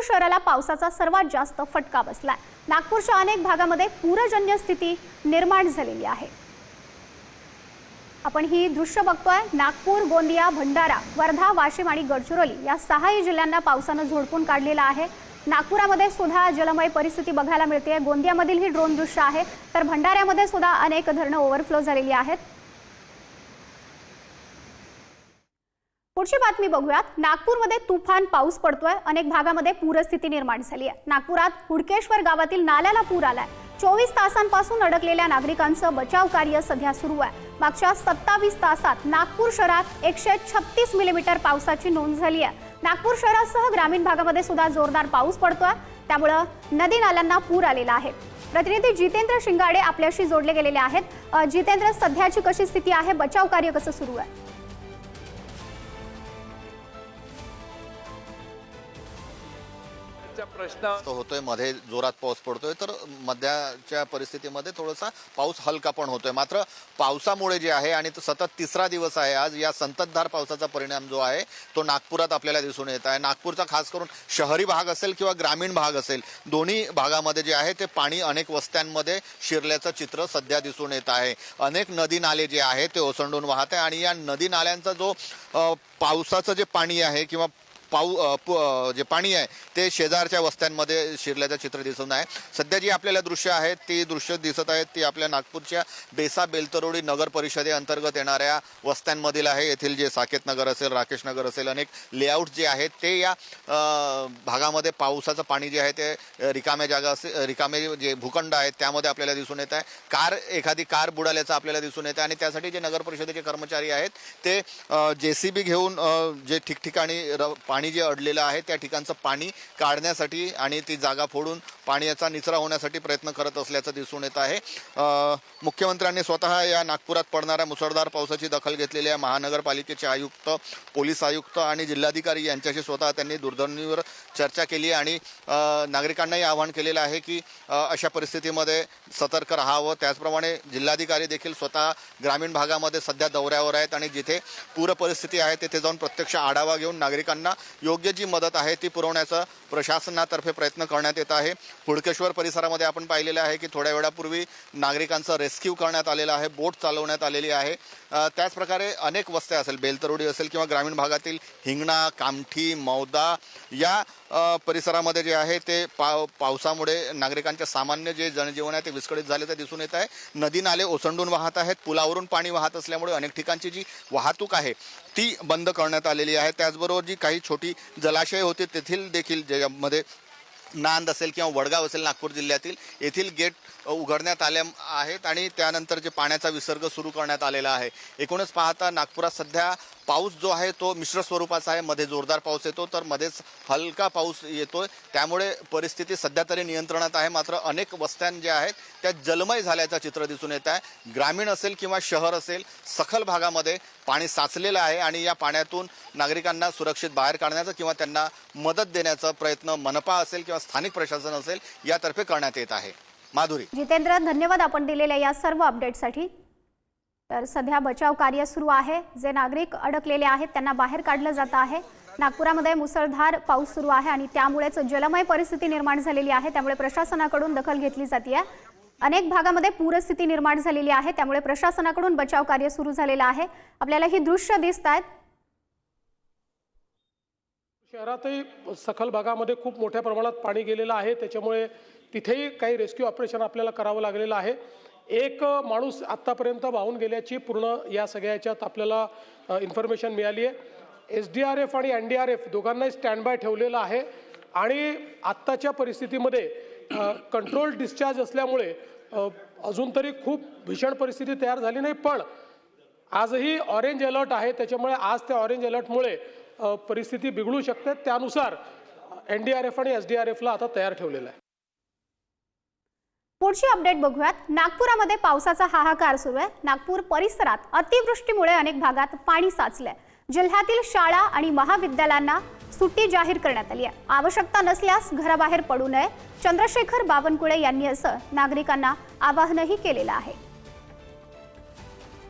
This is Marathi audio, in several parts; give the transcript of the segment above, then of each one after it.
नागपूर शहराला पावसाचा सर्वात जास्त फटका बसलाय. नागपूरच्या अनेक भागामध्ये पूरजन्य स्थिती निर्माण झालेली आहे. आपण ही दृश्य बघतोय. नागपूर गोंदिया भंडारा वर्धा वाशिम आणि गडचिरोली या सहाही जिल्ह्यांना पावसानं झोडपून काढलेलं आहे. नागपुरामध्ये सुद्धा जलमय परिस्थिती बघायला मिळते गोंदियामधील ही ड्रोन दृश्य आहे. तर भंडाऱ्यामध्ये सुद्धा अनेक धरणं ओव्हरफ्लो झालेली आहेत. पुढची बातमी बघूयात. नागपूरमध्ये तुफान पाऊस पडतोय. अनेक भागामध्ये पूरस्थिती निर्माण झाली आहे. नागपुरात हुडकेश्वर गावातील नाल्याला पूर आलाय. चोवीस तासांपासून अडकलेल्या नागरिकांचं बचाव कार्य सध्या सुरू आहे. मागच्या सत्तावीस तासात नागपूर शहरात एकशे छत्तीस मिलीमीटर पावसाची नोंद झाली आहे. नागपूर शहरासह ग्रामीण भागामध्ये सुद्धा जोरदार पाऊस पडतोय. त्यामुळं नदी नाल्यांना पूर आलेला आहे. प्रतिनिधी जितेंद्र शिंगाडे आपल्याशी जोडले गेलेले आहेत. जितेंद्र सध्याची कशी स्थिती आहे? बचाव कार्य कसं सुरू आहे? प्रश्न तो होतोयमध्ये जोरात पाऊस पडतोय तर मध्याच्या परिस्थितीमध्ये थोडासा पाऊस हलका पण होतोय. मात्र पावसामुळे जे आहे आणि तो सतत तिसरा दिवस आहे आज या संततधार पावसाचा परिणाम जो आहे तो नागपुरात आपल्याला दिसून येत आहे. नागपूरचा खास करून शहरी भाग असेल किंवा ग्रामीण भाग असेल दोन्ही भागामध्ये जे आहे ते पाणी अनेक वस्त्यांमध्ये शिरल्याचं चित्र सध्या दिसून येत आहे. अनेक नदी नाले जे आहे ते ओसंडून वाहत आहे आणि या नदी नाल्यांचा जो पावसाचं जे पाणी आहे किंवा पाऊ जे पाणी आहे ते शेजारच्या वस्त्यांमध्ये शिरल्याचं चित्र दिसून आहे. सध्या जी आपल्याला दृश्य आहेत ती दृश्य दिसत आहेत ती आपल्या नागपूरच्या बेसा बेलतरोडी नगर परिषदेअंतर्गत येणाऱ्या वस्त्यांमधील आहे. येथील जे साकेत नगर असेल राकेश नगर असेल अनेक लेआउट जे आहेत ते या भागामध्ये पावसाचं पाणी जे आहे ते रिकाम्या जागा असे रिकामे जे भूखंड आहेत त्यामध्ये आपल्याला दिसून येत आहे. कार एखादी कार बुडाल्याचं आपल्याला दिसून येतं आणि त्यासाठी जे नगर परिषदेचे कर्मचारी आहेत ते जे सी बी घेऊन जे ठिकठिकाणी र पाणी जे अडलेलं आहे त्या ठिकाणचं पाणी काढण्यासाठी आणि ती जागा फोडून पाण्याचा निचरा होण्यासाठी प्रयत्न करत असल्याचं दिसून येत आहे. मुख्यमंत्र्यांनी स्वतः या नागपुरात पडणाऱ्या मुसळधार पावसाची दखल घेतलेली आहे. महानगरपालिकेचे आयुक्त पोलीस आयुक्त आणि जिल्हाधिकारी यांच्याशी स्वतः त्यांनी दूरध्वनीवर चर्चा केली आणि नागरिकांनाही आवाहन केलेलं आहे की अशा परिस्थितीमध्ये सतर्क राहावं. त्याचप्रमाणे जिल्हाधिकारी देखील स्वतः ग्रामीण भागामध्ये सध्या दौऱ्यावर आहेत आणि जिथे पूर परिस्थिती आहे तिथे जाऊन प्रत्यक्ष आढावा घेऊन नागरिकांना योग्य जी मदत आहे ती पुरवण्याचा प्रशासनातर्फे प्रयत्न करण्यात येत आहे. हुडकेश्वर परिसरामध्ये आपण पाहिलेलं आहे की थोड्या वेळापूर्वी नागरिकांचं रेस्क्यू करण्यात आलेलं आहे बोट चालवण्यात आलेली आहे. त्याचप्रकारे अनेक वस्त्या असेल बेलतरुडी असेल किंवा ग्रामीण भागातील हिंगणा कामठी मौदा या परिसरामध्ये जे आहे ते पाव पावसामुळे नागरिकांच्या सामान्य जे जनजीवन आहे ते विस्कळीत झाल्याचं दिसून येत आहे. नदी नाले ओसंडून वाहत आहेत पुलावरून पाणी वाहत असल्यामुळे अनेक ठिकाणची जी वाहतूक आहे ती बंद करण्यात आलेली आहे. त्याचबरोबर जी काही छोटी जलाशय होती तेथील देखील ज्यामध्ये नांद असेल किंवा वडगाव असेल नागपूर जिल्ह्यातील येथील गेट उघडण्यात आले आहेत आणि त्यानंतर जे पाण्याचा विसर्ग सुरू करण्यात आलेला आहे. एकूणच पाहता नागपुरात सध्या पाऊस जो आहे तो मिश्र स्वरूपाचा आहे. मध्ये जोरदार पाऊस येतो तर मध्येच हलका पाऊस येतोय. त्यामुळे परिस्थिती सध्या तरी नियंत्रणात आहे. मात्र अनेक वस्त्यां ज्या आहेत त्या जलमय झाल्याचं चित्र दिसून येत आहे. ग्रामीण असेल किंवा शहर असेल सखल भागामध्ये पाणी साचलेलं आहे आणि या पाण्यातून नागरिकांना सुरक्षित बाहेर काढण्याचा किंवा त्यांना मदत देण्याचा प्रयत्न मनपा असेल किंवा स्थानिक प्रशासन असेल यातर्फे करण्यात येत आहे. माधुरी. जितेंद्र धन्यवाद आपण दिलेल्या या सर्व अपडेटसाठी तर सध्या बचाव कार्य सुरू आहे. जे नागरिक अडकलेले आहेत त्यांना बाहेर काढलं जात आहे. नागपुरामध्ये मुसळधार पाऊस सुरू आहे आणि त्यामुळेच जलमय परिस्थिती निर्माण झालेली आहे. त्यामुळे प्रशासनाकडून दखल घेतली जाते अनेक भागामध्ये पूरस्थिती निर्माण झालेली आहे. त्यामुळे प्रशासनाकडून बचाव कार्य सुरू झालेलं आहे. आपल्याला ही दृश्य दिसत आहेत. शहरातही सखल भागामध्ये खूप मोठ्या प्रमाणात पाणी गेलेलं आहे. त्याच्यामुळे तिथेही काही रेस्क्यू ऑपरेशन आपल्याला करावं लागलेलं आहे. एक माणूस आत्तापर्यंत वाहून गेल्याची पूर्ण या सगळ्या याच्यात आपल्याला इन्फॉर्मेशन मिळाली आहे. एस डी आर एफ आणि एन डी आर एफ दोघांनाही स्टँड बाय ठेवलेलं आहे. आणि आत्ताच्या परिस्थितीमध्ये कंट्रोल डिस्चार्ज असल्यामुळे अजून तरी खूप भीषण परिस्थिती तयार झाली नाही. पण आजही ऑरेंज अलर्ट आहे. त्याच्यामुळे आज त्या ऑरेंज अलर्टमुळे परिस्थिती बिघडू शकते. त्यानुसार एन डी आर एफ आणि एस डी आर एफला आता तयार ठेवलेलं आहे. पुढची अपडेट बघूयात. नागपुरामध्ये पावसाचा हाहाकार सुरू आहे. नागपूर परिसरात अतिवृष्टीमुळे अनेक भागात पाणी साचलंय. जिल्ह्यातील शाळा आणि महाविद्यालयांना सुट्टी जाहीर करण्यात आली आहे. आवश्यकता नसल्यास घराबाहेर पडू नये. चंद्रशेखर बावनकुळे यांनी असं नागरिकांना आवाहनही केलेलं आहे.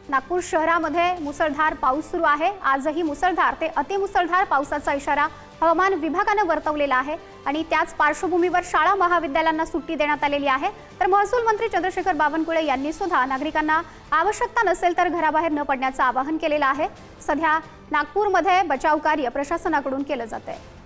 नागपूर शहरामध्ये मुसळधार पाऊस सुरू आहे. आजही मुसळधार ते अतिमुसळधार पावसाचा इशारा हवामान विभागानं वर्तवलेला आहे. आणि त्याच पार्श्वभूमीवर शाळा महाविद्यालयांना सुट्टी देण्यात आलेली आहे. तर महसूल मंत्री चंद्रशेखर बावनकुळे यांनी सुद्धा नागरिकांना आवश्यकता नसेल तर घराबाहेर न पडण्याचं आवाहन केलेलं आहे. सध्या नागपूरमध्ये बचाव कार्य प्रशासनाकडून केलं जात आहे